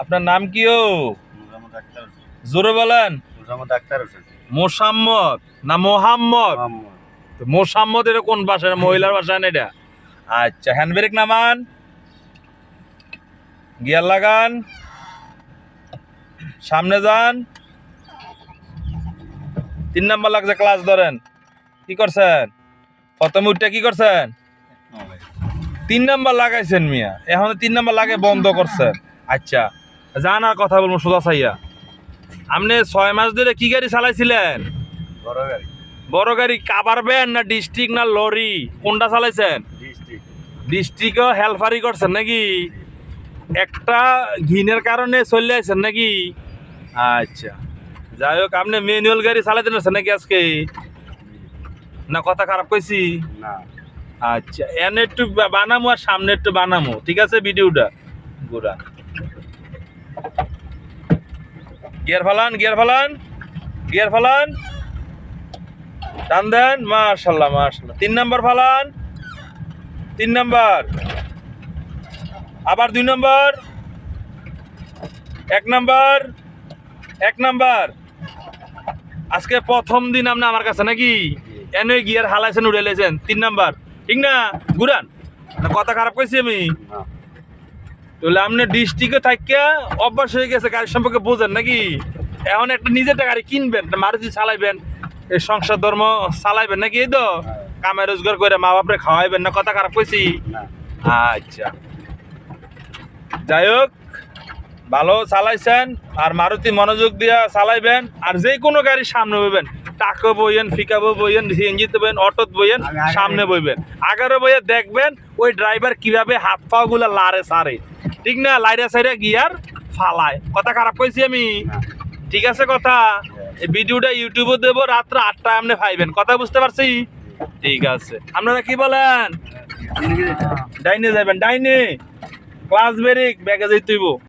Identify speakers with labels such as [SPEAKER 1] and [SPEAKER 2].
[SPEAKER 1] আপনার নাম কি ও? জোরে বলেন। মোসাম্মদ না মোহাম্মদ? মোসাম্মদ এটা কোন ভাষায় মহিলার ভাষা না এটা? আচ্ছা হ্যান্ড ব্রেক নামান। গিয়ার লাগান। সামনে যান। তিন নাম্বার লাগছে ক্লাস ধরেন। কি করছেন? প্রথমে উঠটা কি করছেন? তিন নাম্বার লাগাইছেন মিয়া। এখন তিন নাম্বার লাগে বন্ধ করছেন। আচ্ছা। আর কথা বলব সোজা সাইয়া আপনি ছয় মাস ধরে কি গাড়ি চালাইছিলেন?
[SPEAKER 2] বড় গাড়ি।
[SPEAKER 1] বড় গাড়ি কাবার ভ্যান না ডিস্ট্রিক্ট না লরি? কোনটা চালাইছেন?
[SPEAKER 2] ডিস্ট্রিক্ট।
[SPEAKER 1] ডিস্ট্রিক্টও হেলফারি করছেন নাকি? একটা ঘিনের কারণে চলে আসছেন নাকি? আচ্ছা। যাই হোক আপনি ম্যানুয়াল গাড়ি চালাইতে পারছেন নাকি আজকে? না কথা খারাপ কইছি?
[SPEAKER 2] না।
[SPEAKER 1] আচ্ছা এনে একটু বানামো আর সামনে একটু বানামো ঠিক আছে ভিডিওটা? গুড়া। গিয়ার ফালান গিয়ার ফালান গিয়ার ফালান। টান দেন মার্শাল্লাহ মার্শাল্লাহ তিন নাম্বার ফালান, তিন নাম্বার। আবার দুই নাম্বার। এক নাম্বার এক নাম্বার। আজকে প্রথম দিন আপনি আমার কাছে নাকি? এনে গিয়ার হালাইছেন উড়ে লেছেন তিন নাম্বার। ঠিক না? ঘুরান। কথা খারাপ কইছি আমি।
[SPEAKER 2] না
[SPEAKER 1] তাহলে আপনি ডিস্ট্রিক্টে থাকিয়া অভ্যাস হয়ে গেছে গাড়ি সম্পর্কে বোঝেন নাকি? এখন একটা নিজেরটা গাড়ি কিনবেন মারুতি চালাইবেন এই সংসার ধর্ম চালাইবেন নাকি এই তো? কামে রোজগার করে মা বাপরে খাওয়াইবেন না কথা খারাপ কইছি? আচ্ছা। যাই হোক ভালো চালাইছেন আর মারুতি মনোযোগ দিয়া চালাইবেন আর যে কোনো গাড়ি সামনে বইবেন টাকো বইয়েন ফিকাবো বইয়েন সিএনজিতে বইয়েন অটোত বইয়েন সামনে বইবেন। আগারো বইয়ে দেখবেন ওই ড্রাইভার কীভাবে হাত পা গুলা লারে সারে ঠিক না লাইরা সাইরা গিয়ার ফালায়। কথা খারাপ কইছি আমি। ঠিক আছে কথা? ভিডিওটা ইউটিউবে দেব রাত্র আটটায় আপনি পাইবেন। কথা বুঝতে পারছি? ঠিক আছে। আপনারা কি বলেন? ডাইনে যাবেন ডাইনে ক্লাস বেরিক ব্যাগে যাইতেইব